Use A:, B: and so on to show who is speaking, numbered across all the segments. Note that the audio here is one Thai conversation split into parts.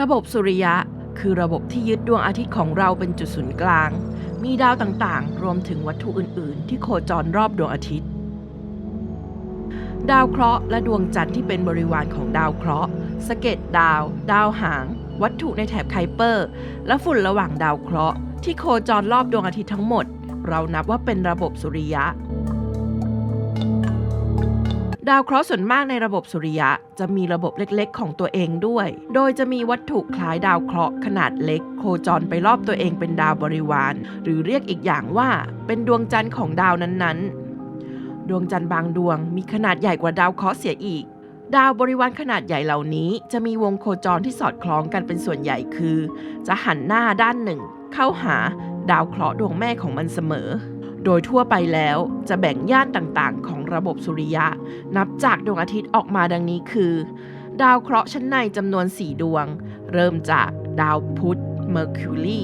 A: ระบบสุริยะ คือระบบที่ยึดดวงอาทิตย์ของเราเป็นจุดศูนย์กลาง มีดาวต่างๆ รวมถึงวัตถุอื่น ๆ ที่โคจรรอบดวงอาทิตย์ ดาวเคราะห์และดวงจันทร์ที่เป็นบริวารของดาวเคราะห์สะเก็ดดาว ดาวหาง วัตถุในแถบไคเปอร์ และฝุ่นระหว่างดาวเคราะห์ที่โคจรรอบดวงอาทิตย์ทั้งหมด เรานับว่าเป็นระบบสุริยะ ดาวเคราะห์ส่วนมากในระบบสุริยะ จะมีระบบเล็กๆ ของตัวเองด้วย โดยจะมีวัตถุคล้ายดาวเคราะห์ขนาดเล็ก โคจรไปรอบตัวเองเป็นดาวบริวาร หรือเรียกอีกอย่างว่า เป็นดวงจันทร์ของดาวนั้นๆ ดวงจันทร์บางดวงมีขนาดใหญ่กว่าดาวเคราะห์เสียอีก ดาวบริวารขนาดใหญ่เหล่านี้ จะมีวงโคจรที่สอดคล้องกันเป็นส่วนใหญ่คือ จะหันหน้าด้านหนึ่ง เข้าหาดาวเคราะห์ดวงแม่ของมันเสมอ โดยทั่วไปแล้วจะแบ่งย่านต่างๆ ของระบบสุริยะ นับจากดวงอาทิตย์ออกมาดังนี้คือ ดาวเคราะห์ชั้นในจำนวน 4 ดวง เริ่มจากดาวพุธ Mercury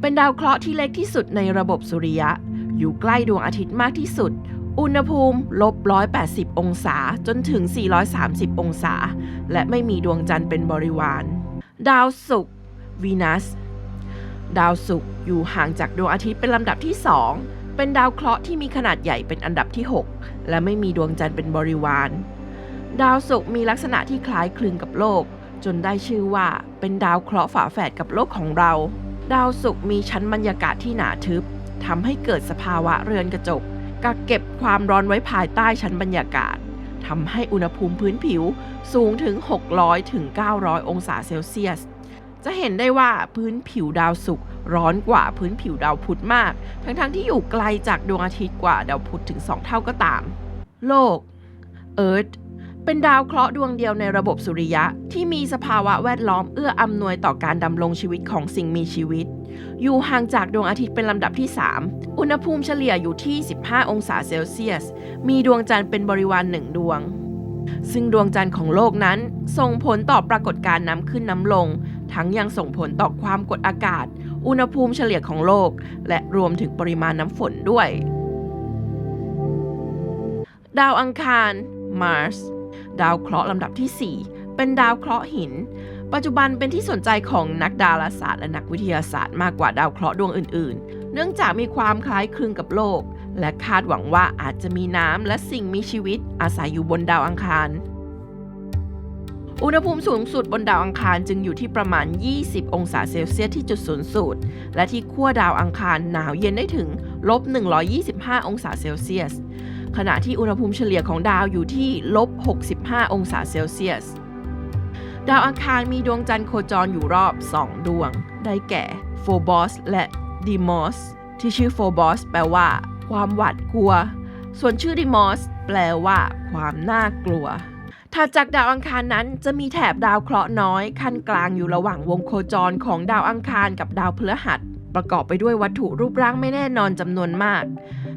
A: เป็นดาวเคราะห์ที่เล็กที่สุดในระบบสุริยะ อยู่ใกล้ดวงอาทิตย์มากที่สุด อุณหภูมิลบ180 องศาจนถึง 430 องศา และไม่มีดวงจันทร์เป็นบริวาร ดาวศุกร์วีนัส ดาวศุกร์อยู่ห่างจากดวงอาทิตย์เป็นลำดับที่ 2 เป็นดาวเคราะห์ที่มีขนาดใหญ่เป็นอันดับที่ 6 และไม่มีดวงจันทร์เป็นบริวาร ดาวศุกร์มีลักษณะที่คล้ายคลึงกับโลก จนได้ชื่อว่าเป็นดาวเคราะห์ฝาแฝดกับโลกของเรา ดาวศุกร์มีชั้นบรรยากาศที่หนาทึบทำให้เกิดสภาวะเรือนกระจกกักเก็บความร้อนไว้ภายใต้ชั้นบรรยากาศทำให้อุณหภูมิพื้นผิวสูงถึง 600ถึง900 องศาเซลเซียส จะเห็นได้ว่าพื้นผิวดาวศุกร์ร้อนกว่าพื้นผิวดาวพุธมาก ทั้งๆทที่อยู่ไกลจากดวงอาทิตย์กว่าดาวพุธถึง 2 เท่าก็ตาม โลก Earth เป็นดาวเคราะห์ดวงเดียวในระบบสุริยะ ที่มีสภาวะแวดล้อมเอื้ออำนวยต่อการดำรงชีวิตของสิ่งมีชีวิต อยู่ห่างจากดวงอาทิตย์เป็นลำดับที่ 3 อุณหภูมิเฉลี่ยอยู่ที่ 15 องศาเซลเซียส มีดวงจันทร์เป็นบริวารหนึ่งดวง ซึ่งดวงจันทร์ของโลกนั้นส่งผลต่อปรากฏการณ์น้ำขึ้นน้ำลง ทั้งยังส่งผลต่อความกดอากาศ อุณหภูมิเฉลี่ยของโลก และรวมถึงปริมาณน้ำฝนด้วย ดาวอังคาร Mars ดาวเคราะห์ลำดับที่ 4 เป็นดาวเคราะห์หิน ปัจจุบันเป็นที่สนใจของนักดาราศาสตร์และนักวิทยาศาสตร์มากกว่าดาวเคราะห์ดวงอื่น ๆ เนื่องจากมีความคล้ายคลึงกับโลก และคาดหวังว่าอาจจะมีน้ำและสิ่งมีชีวิตอาศัยอยู่บนดาวอังคาร อุณหภูมิสูงสุดบนดาวอังคารจึงอยู่ที่ประมาณ 20 องศาเซลเซียสที่จุดศูนย์สูตร และที่ขั้วดาวอังคารหนาวเย็นได้ถึงลบ 125 องศาเซลเซียส ขณะที่อุณหภูมิเฉลี่ยของดาวอยู่ที่ลบ 65 องศาเซลเซียส ดาวอังคารมีดวงจันทร์โคจรอยู่รอบ 2 ดวง ได้แก่โฟบอสและดีมอสที่ชื่อโฟบอสแปลว่า ความหวาดกลัว ส่วนชื่อดีมอสแปลว่า ความน่ากลัว ถัดจากดาวอังคารนั้นจะมีแถบดาวเคราะห์น้อยขั้นกลางอยู่ระหว่างวงโคจรของดาวอังคารกับดาวพฤหัส ประกอบไปด้วยวัตถุรูปร่างไม่แน่นอนจำนวนมาก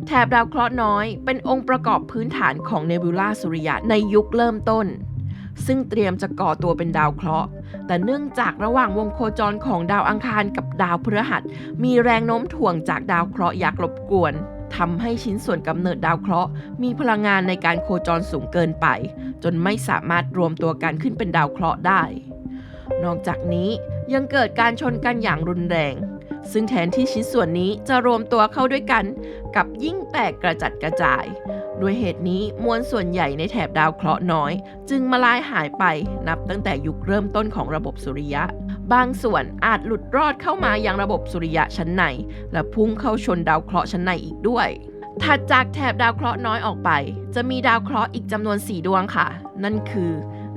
A: แถบดาวเคราะห์น้อยเป็นองค์ประกอบพื้นฐานของเนบิวลาสุริยะในยุคเริ่มต้น ซึ่งเตรียมจะก่อตัวเป็นดาวเคราะห์ แต่เนื่องจากระหว่างวงโคจรของดาวอังคารกับดาวพฤหัส มีแรงโน้มถ่วงจากดาวเคราะห์ยักษ์รบกวน ทำให้ชิ้นส่วนกำเนิดดาวเคราะห์มีพลังงานในการโคจรสูงเกินไป จนไม่สามารถรวมตัวกันขึ้นเป็นดาวเคราะห์ได้ นอกจากนี้ยังเกิดการชนกันอย่างรุนแรง ซึ่งแทนที่ชิ้นส่วนนี้จะรวมตัวเข้าด้วยกัน กับยิ่งแตกกระจัดกระจาย ด้วยเหตุนี้มวลส่วนใหญ่ในแถบดาวเคราะห์น้อย จึงมาลายหายไปนับตั้งแต่ยุคเริ่มต้นของระบบสุริยะ บางส่วนอาจหลุดรอดเข้ามายังระบบสุริยะชั้นใน และพุ่งเข้าชนดาวเคราะห์ชั้นในอีกด้วย ถัดจากแถบดาวเคราะห์น้อยออกไป จะมีดาวเคราะห์อีกจำนวน 4 ดวงค่ะ นั่นคือ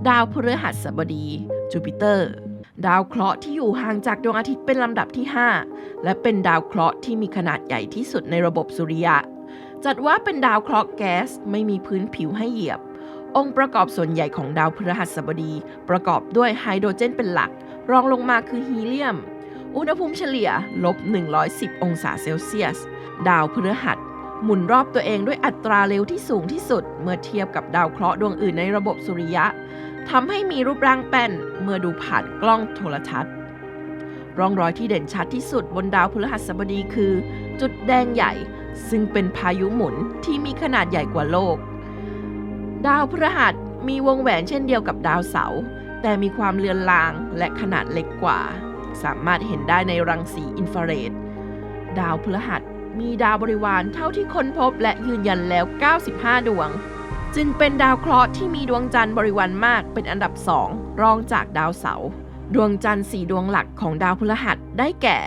A: ดาวพฤหัสบดี จูปิเตอร์ ดาวเคราะห์ที่อยู่ห่างจากดวงอาทิตย์เป็นลำดับที่ 5 และเป็นดาวเคราะห์ที่มีขนาดใหญ่ที่สุดในระบบสุริยะ จัดว่าเป็นดาวเคราะห์แก๊สไม่มีพื้นผิวให้เหยียบ องค์ประกอบส่วนใหญ่ของดาวพฤหัสบดี ประกอบด้วยไฮโดรเจนเป็นหลัก รองลงมาคือฮีเลียม อุณหภูมิเฉลี่ยลบ 110 องศาเซลเซียส ดาวพฤหัส หมุนรอบตัวเองด้วยอัตราเร็วที่สูงที่สุด เมื่อเทียบกับดาวเคราะห์ดวงอื่นในระบบสุริยะทำให้มีรูปร่างแป้นเมื่อดูผ่านกล้องโทรทัศน์ ร่องรอยที่เด่นชัดที่สุดบนดาวพฤหัสบดีคือ จุดแดงใหญ่ ซึ่งเป็นพายุหมุนที่มีขนาดใหญ่กว่าโลก ดาวพฤหัสมีวงแหวนเช่นเดียวกับดาวเสาร์ แต่มีความเลือนลางและขนาดเล็กกว่า สามารถเห็นได้ในรังสีอินฟราเรด ดาวพฤหัสมีดาวบริวารเท่าที่ค้นพบและยืนยันแล้ว 95 ดวง จึงเป็นดาวเคราะห์ที่มีดวงจันทร์บริวารมากเป็นอันดับสองรองจากดาวเสาร์ดวงจันทร์สี่ดวงหลักของดาวพฤหัสได้แก่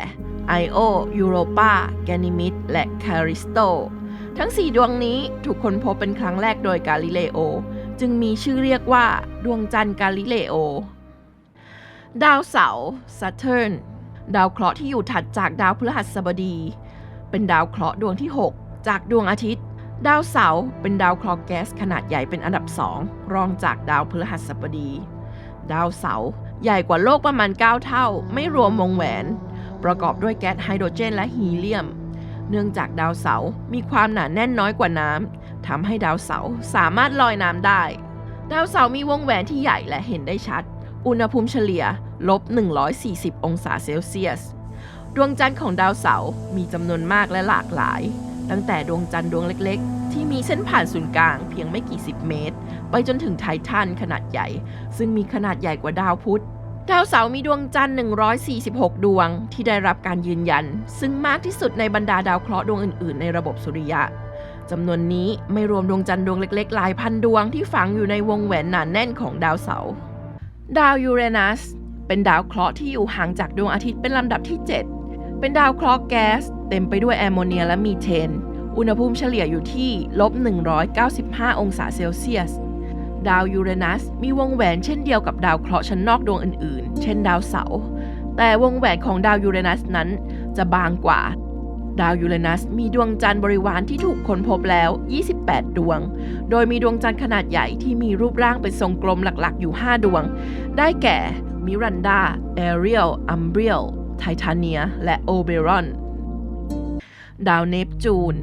A: ไอโอยูโรปาแกนิมิดและคาริสโต ทั้ง 4 ดวงนี้ถูกค้นพบเป็นครั้งแรกโดยกาลิเลโอ จึงมีชื่อเรียกว่า ดวงจันทร์กาลิเลโอ ดาวเสาร์ Saturn ดาวเคราะห์ที่อยู่ถัดจากดาวพฤหัสบดี เป็นดาวเคราะห์ดวงที่ 6 จากดวงอาทิตย์ ดาวเสาร์เป็นดาวเคราะห์แก๊สขนาดใหญ่เป็นอันดับ2รองจากดาวพฤหัสบดี ดาวเสาร์ใหญ่กว่าโลกประมาณ 9 เท่า ไม่รวมวงแหวน ประกอบด้วยแก๊สไฮโดรเจนและฮีเลียม เนื่องจากดาวเสาร์มีความหนาแน่นน้อยกว่าน้ำ ทำให้ดาวเสาร์สามารถลอยน้ำได้ ดาวเสาร์มีวงแหวนที่ใหญ่และเห็นได้ชัด อุณหภูมิเฉลี่ยลบ 140 องศาเซลเซียส ดวงจันทร์ของดาวเสาร์มีจำนวนมากและหลากหลาย ตั้งแต่ดวงจันทร์ดวงเล็กๆ ที่มีเส้นผ่านศูนย์กลางเพียงไม่กี่สิบเมตร ไปจนถึงไททันขนาดใหญ่ ซึ่งมีขนาดใหญ่กว่าดาวพุธดาวเสาร์มีดวงจันทร์ 146 ดวงที่ได้รับการยืนยัน ซึ่งมากที่สุดในบรรดาดาวเคราะห์ดวงอื่น ๆ ในระบบสุริยะ จำนวนนี้ไม่รวมดวงจันทร์ดวงเล็กๆ หลายพันดวงที่ฝังอยู่ในวงแหวนหนานแน่นของดาวเสาร์ดาวยูเรนัสเป็นดาวเคราะห์ที่อยู่ห่างจากดวงอาทิตย์เป็นลำดับที่ 7 เป็นดาวเคราะห์แก๊สเต็มไปด้วยแอมโมเนียและมีเทน อุณหภูมิเฉลี่ยอยู่ที่ลบ 195 องศาเซลเซียส ดาวยูเรนัสมีวงแหวนเช่นเดียวกับดาวเคราะห์ชั้นนอกดวงอื่นๆ เช่นดาวเสาร์แต่วงแหวนของดาวยูเรนัสนั้นจะบางกว่า ดาวยูเรนัสมีดวงจันทร์บริวารที่ถูกค้นพบแล้ว 28 ดวง โดยมีดวงจันทร์ขนาดใหญ่ที่มีรูปร่างเป็นทรงกลมหลักๆ อยู่ 5 ดวง ได้แก่ มิรันดา แอเรียล อัมเบรียล ไททาเนีย และโอเบรอน ดาวเนปจูน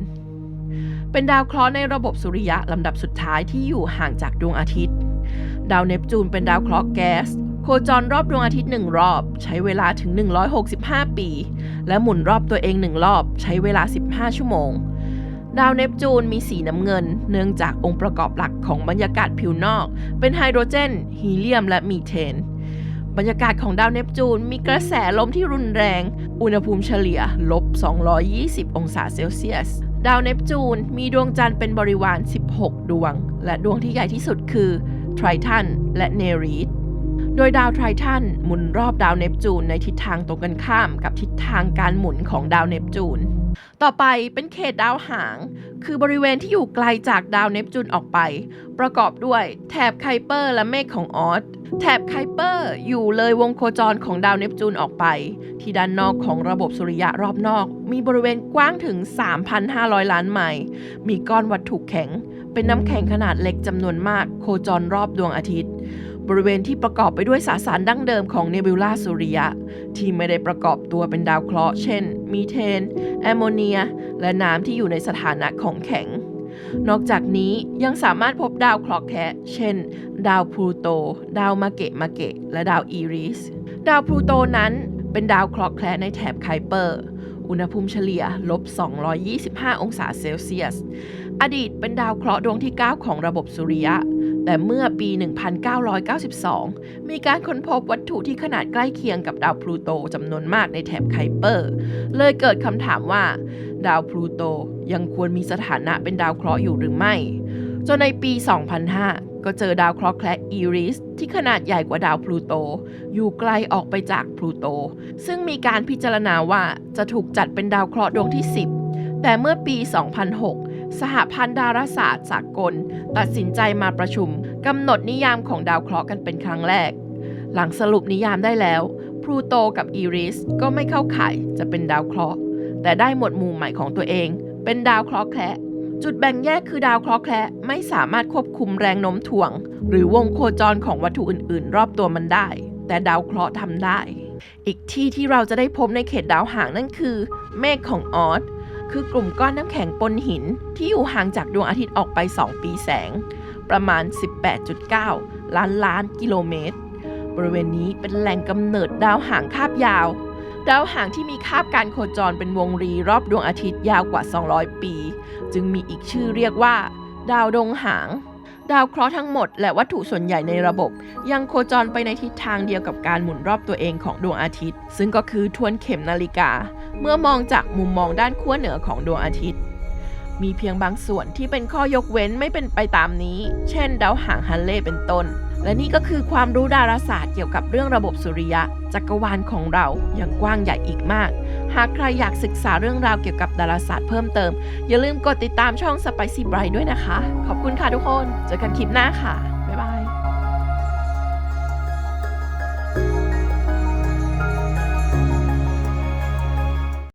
A: เป็นดาวเคราะห์ในระบบสุริยะลำดับสุดท้ายที่อยู่ห่างจากดวงอาทิตย์ ดาวเนปจูนเป็นดาวเคราะห์แก๊สโคจรรอบดวงอาทิตย์หนึ่งรอบ ใช้เวลาถึง 165 ปี และหมุนรอบตัวเองหนึ่งรอบใช้เวลา 15 ชั่วโมง ดาวเนปจูนมีสีน้ำเงิน เนื่องจากองค์ประกอบหลักของบรรยากาศผิวนอก เป็นไฮโดรเจน ฮีเลียม และมีเทน บรรยากาศของดาวเนปจูนมีกระแสลมที่รุนแรง อุณหภูมิเฉลี่ยลบ 220 องศาเซลเซียส ดาวเนปจูนมีดวงจันทร์เป็นบริวาร 16 ดวง และดวงที่ใหญ่ที่สุดคือไททันและเนรีด โดยดาวไททันหมุนรอบดาวเนปจูนในทิศทางตรงกันข้ามกับทิศทางการหมุนของดาวเนปจูน ต่อไปเป็นเขตดาวหาง คือบริเวณที่อยู่ไกลจากดาวเนปจูนออกไป ประกอบด้วยแถบไคเปอร์และเมฆของออสแถบไคเปอร์อยู่เลยวงโคจรของดาวเนปจูนออกไป ที่ด้านนอกของระบบสุริยะรอบนอก มีบริเวณกว้างถึง 3,500 ล้านไมล์มีก้อนวัตถุแข็ง เป็นน้ำแข็งขนาดเล็กจำนวนมากโคจรรอบดวงอาทิตย์ บริเวณที่ประกอบไปด้วยสสารดั้งเดิมของเนบิวลาสุริยะ ที่ไม่ได้ประกอบตัวเป็นดาวเคราะห์เช่น มีเทน แอมโมเนีย และน้ำที่อยู่ในสถานะของแข็ง นอกจากนี้ยังสามารถพบดาวเคราะห์แคะเช่น ดาวพลูโต ดาวมาเกะมาเกะ และดาวอีริส ดาวพลูโตนั้นเป็นดาวเคราะห์แคระในแถบไคเปอร์ อุณหภูมิเฉลี่ยลบ 225 องศาเซลเซียส อดีตเป็นดาวเคราะห์ดวงที่ 9 ของระบบสุริยะ แต่เมื่อปี 1992 มีการค้นพบวัตถุที่ขนาดใกล้เคียงกับดาวพลูโตจำนวนมากในแถบไคเปอร์ เลยเกิดคำถามว่า ดาวพลูโตยังควรมีสถานะเป็นดาวเคราะห์อยู่หรือไม่ จนในปี 2005 ก็เจอดาวเคราะห์แคระอีริสที่ขนาดใหญ่กว่าดาวพลูโต อยู่ไกลออกไปจากพลูโต ซึ่งมีการพิจารณาว่าจะถูกจัดเป็นดาวเคราะห์ดวงที่ 10 แต่เมื่อปี 2006 สหพันธ์ดาราศาสตร์สากล ตัดสินใจมาประชุมกำหนดนิยามของดาวเคราะห์กันเป็นครั้งแรก หลังสรุปนิยามได้แล้วพลูโตกับอีริสก็ไม่เข้าข่ายจะเป็นดาวเคราะห์ แต่ได้หมวดหมู่ใหม่ของตัวเอง เป็นดาวเคราะห์แคระจุดแบ่งแยกคือดาวเคราะห์แคระไม่สามารถควบคุมแรงโน้มถ่วง หรือวงโคจรของวัตถุอื่น ๆ รอบตัวมันได้ แต่ดาวเคราะห์ทำได้ อีกที่ที่เราจะได้พบในเขตดาวหางนั่นคือ เมฆของออส คือกลุ่มก้อนน้ำแข็งปนหินที่อยู่ห่างจากดวงอาทิตย์ออกไป 2 ปีแสง ประมาณ 18.9 ล้านล้านกิโลเมตร บริเวณนี้เป็นแหล่งกำเนิดดาวหางคาบยาว ดาวหางที่มีคาบการโคจรเป็นวงรีรอบดวงอาทิตย์ยาวกว่า 200 ปี จึงมีอีกชื่อเรียกว่า ดาวดงหาง ดาวเคราะห์ทั้งหมดและวัตถุส่วนใหญ่ในระบบ ยังโคจรไปในทิศทางเดียวกับการหมุนรอบตัวเองของดวงอาทิตย์ ซึ่งก็คือทวนเข็มนาฬิกา เมื่อมองจากมุมมองด้านขั้วเหนือของดวงอาทิตย์ มีเพียงบางส่วนที่เป็นข้อยกเว้นไม่เป็นไปตามนี้ เช่น ดาวหางฮันเล่เป็นต้น และนี่ก็คือความรู้ดาราศาสตร์เกี่ยวกับเรื่องระบบสุริยะ จักรวาลของเราอย่างกว้างใหญ่อีกมาก หากใครอยากศึกษาเรื่องราวเกี่ยวกับดาราศาสตร์เพิ่มเติม อย่าลืมกดติดตามช่อง Spicy Bright ด้วยนะคะ ขอบคุณค่ะทุกคน เจอกันคลิปหน้าค่ะ